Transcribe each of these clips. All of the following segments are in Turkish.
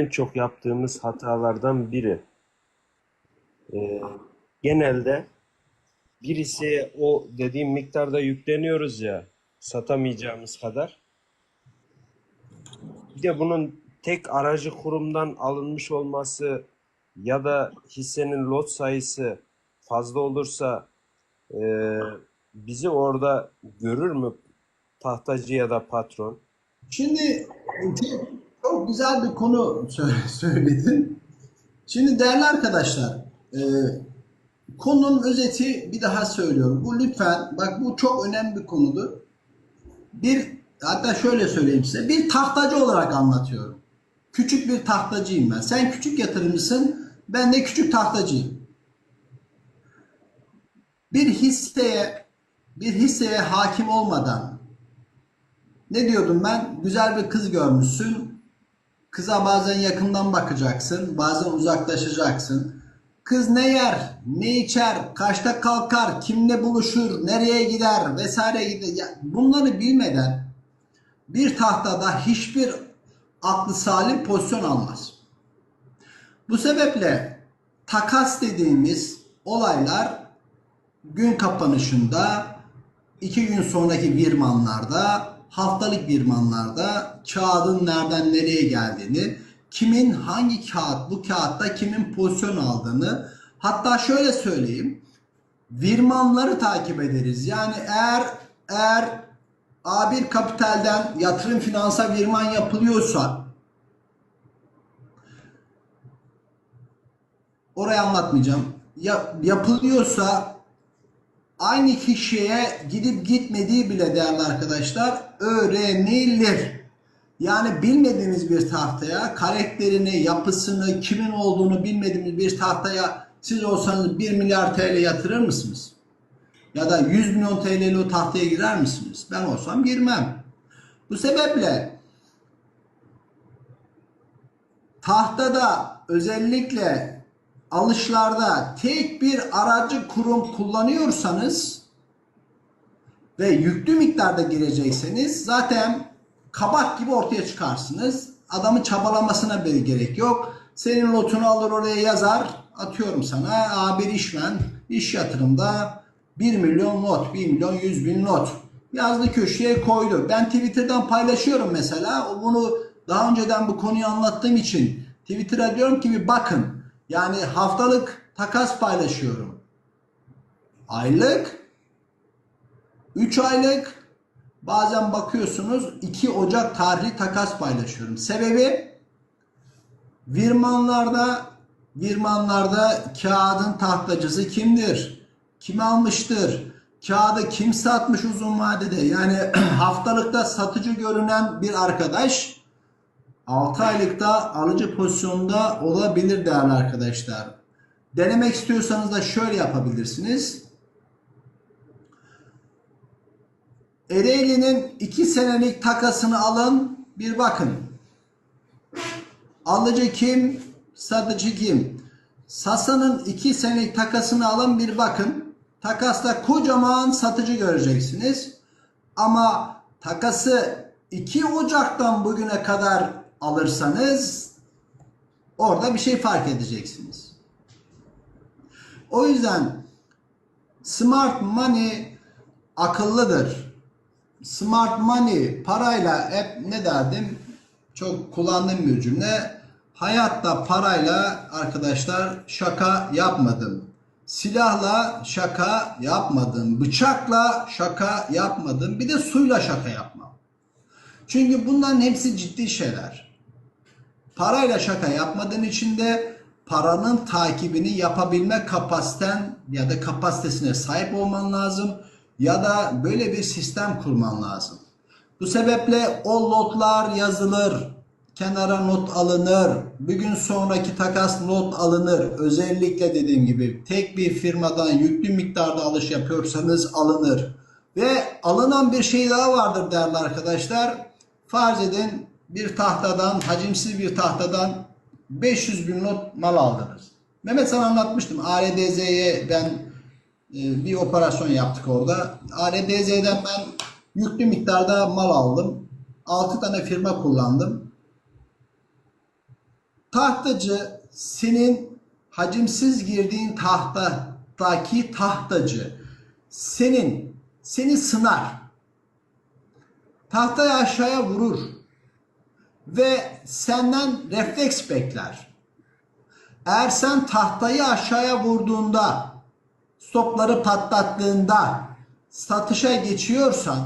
en çok yaptığımız hatalardan biri. Ee, genelde birisi o dediğim miktarda yükleniyoruz ya satamayacağımız kadar. Bir de bunun tek aracı kurumdan alınmış olması ya da hissenin lot sayısı fazla olursa e, bizi orada görür mü tahtacı ya da patron? Şimdi güzel bir konu sö- söyledin. Şimdi değerli arkadaşlar, e, konunun özeti bir daha söylüyorum. Bu lütfen, bak bu çok önemli bir konudur. Bir, hatta şöyle söyleyeyim size, bir tahtacı olarak anlatıyorum. Küçük bir tahtacıyım ben. Sen küçük yatırımcısın, ben de küçük tahtacıyım. Bir hisseye, bir hisseye hakim olmadan ne diyordum ben? Güzel bir kız görmüşsün. Kıza bazen yakından bakacaksın, bazen uzaklaşacaksın. Kız ne yer, ne içer, kaçta kalkar, kimle buluşur, nereye gider vesaire gider. Bunları bilmeden bir tahtada hiçbir aklı salim pozisyon almaz. Bu sebeple takas dediğimiz olaylar gün kapanışında, iki gün sonraki virmanlarda, haftalık virmanlarda kağıdın nereden nereye geldiğini, kimin hangi kağıt, bu kağıtta kimin pozisyon aldığını, hatta şöyle söyleyeyim, virmanları takip ederiz. Yani eğer eğer A1 Kapital'den yatırım finansa virman yapılıyorsa orayı anlatmayacağım. Ya, yapılıyorsa aynı kişiye gidip gitmediği bile değerli arkadaşlar öğrenilir. Yani bilmediğimiz bir tahtaya karakterini, yapısını, kimin olduğunu bilmediğimiz bir tahtaya siz olsanız 1 milyar TL yatırır mısınız? Ya da 100 milyon TL'li o tahtaya girer misiniz? Ben olsam girmem. Bu sebeple tahtada özellikle alışlarda tek bir aracı kurum kullanıyorsanız ve yüklü miktarda girecekseniz zaten kabak gibi ortaya çıkarsınız. Adamın çabalamasına bir gerek yok. Senin lotunu alır oraya yazar. Atıyorum sana A1 işmen iş yatırımda 1 milyon not, 1 milyon 100 bin not. Yazdı köşeye koydu. Ben Twitter'dan paylaşıyorum mesela. O Bunu daha önceden bu konuyu anlattığım için Twitter'a diyorum ki bir bakın. Yani haftalık takas paylaşıyorum. Aylık, 3 aylık, bazen bakıyorsunuz 2 Ocak tarihli takas paylaşıyorum. Sebebi virmanlarda virmanlarda kağıdın tahtacısı kimdir? Kim almıştır? Kağıdı kim satmış uzun vadede? Yani haftalıkta satıcı görünen bir arkadaş 6 aylıkta alıcı pozisyonda olabilir değerli arkadaşlar. Denemek istiyorsanız da şöyle yapabilirsiniz. Ereğli'nin 2 senelik takasını alın bir bakın. Alıcı kim? Satıcı kim? Sasa'nın 2 senelik takasını alın bir bakın. Takasta kocaman satıcı göreceksiniz. Ama takası 2 Ocak'tan bugüne kadar alırsanız orada bir şey fark edeceksiniz. O yüzden smart money akıllıdır. Smart money parayla hep ne derdim? Çok kullandığım bir cümle. Hayatta parayla arkadaşlar şaka yapmadım. Silahla şaka yapmadım. Bıçakla şaka yapmadım. Bir de suyla şaka yapmam. Çünkü bunların hepsi ciddi şeyler. Parayla şaka yapmadığın için de paranın takibini yapabilme kapasiten ya da kapasitesine sahip olman lazım ya da böyle bir sistem kurman lazım. Bu sebeple o lotlar yazılır, kenara not alınır, bir gün sonraki takas not alınır. Özellikle dediğim gibi tek bir firmadan yüklü miktarda alış yapıyorsanız alınır. Ve alınan bir şey daha vardır değerli arkadaşlar. Farz edin bir tahtadan, hacimsiz bir tahtadan 500 bin not mal aldınız. Mehmet sana anlatmıştım. ARDZ'ye ben e, bir operasyon yaptık orada. ARDZ'den ben yüklü miktarda mal aldım. 6 tane firma kullandım. Tahtacı senin hacimsiz girdiğin tahtadaki tahtacı senin seni sınar. Tahtayı aşağıya vurur ve senden refleks bekler. Eğer sen tahtayı aşağıya vurduğunda, stopları patlattığında satışa geçiyorsan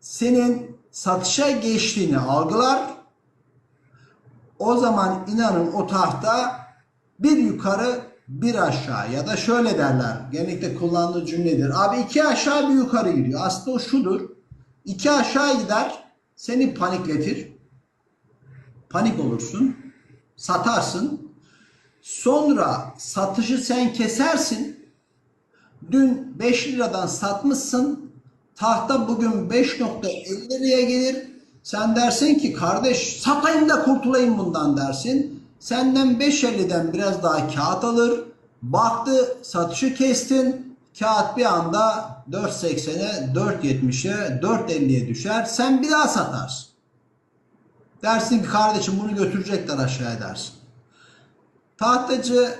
senin satışa geçtiğini algılar. O zaman inanın o tahta bir yukarı bir aşağı ya da şöyle derler. Genellikle kullandığı cümledir. Abi iki aşağı bir yukarı gidiyor. Aslında o şudur. İki aşağı gider seni panikletir. Panik olursun. Satarsın. Sonra satışı sen kesersin. Dün 5 liradan satmışsın. Tahta bugün 5.50 liraya gelir. Sen dersin ki kardeş satayım da kurtulayım bundan dersin. Senden 5.50'den biraz daha kağıt alır. Baktı satışı kestin. Kağıt bir anda 4.80'e, 4.70'e, 4.50'ye düşer. Sen bir daha satarsın. Dersin ki kardeşim bunu götürecekler aşağıya dersin. Tahtacı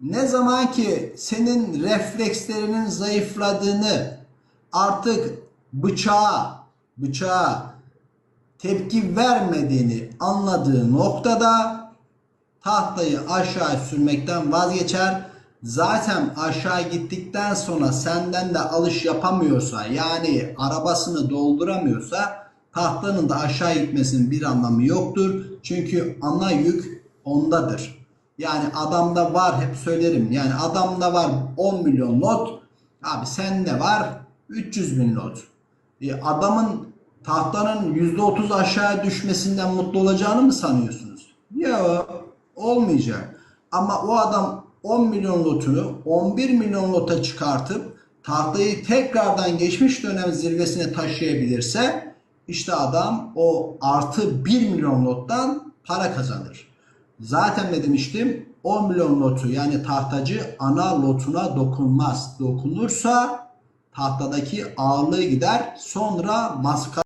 ne zaman ki senin reflekslerinin zayıfladığını artık bıçağa bıçağa tepki vermediğini anladığı noktada tahtayı aşağı sürmekten vazgeçer. Zaten aşağı gittikten sonra senden de alış yapamıyorsa yani arabasını dolduramıyorsa tahtanın da aşağı gitmesinin bir anlamı yoktur. Çünkü ana yük ondadır. Yani adamda var hep söylerim. Yani adamda var 10 milyon lot. Abi sende var 300 bin lot. E, adamın tahtanın %30 aşağı düşmesinden mutlu olacağını mı sanıyorsunuz? Yok olmayacak. Ama o adam 10 milyon lotunu 11 milyon lota çıkartıp tahtayı tekrardan geçmiş dönem zirvesine taşıyabilirse işte adam o artı 1 milyon lottan para kazanır. Zaten ne demiştim? 10 milyon lotu yani tahtacı ana lotuna dokunmaz. Dokunursa tahtadaki ağırlığı gider sonra maskara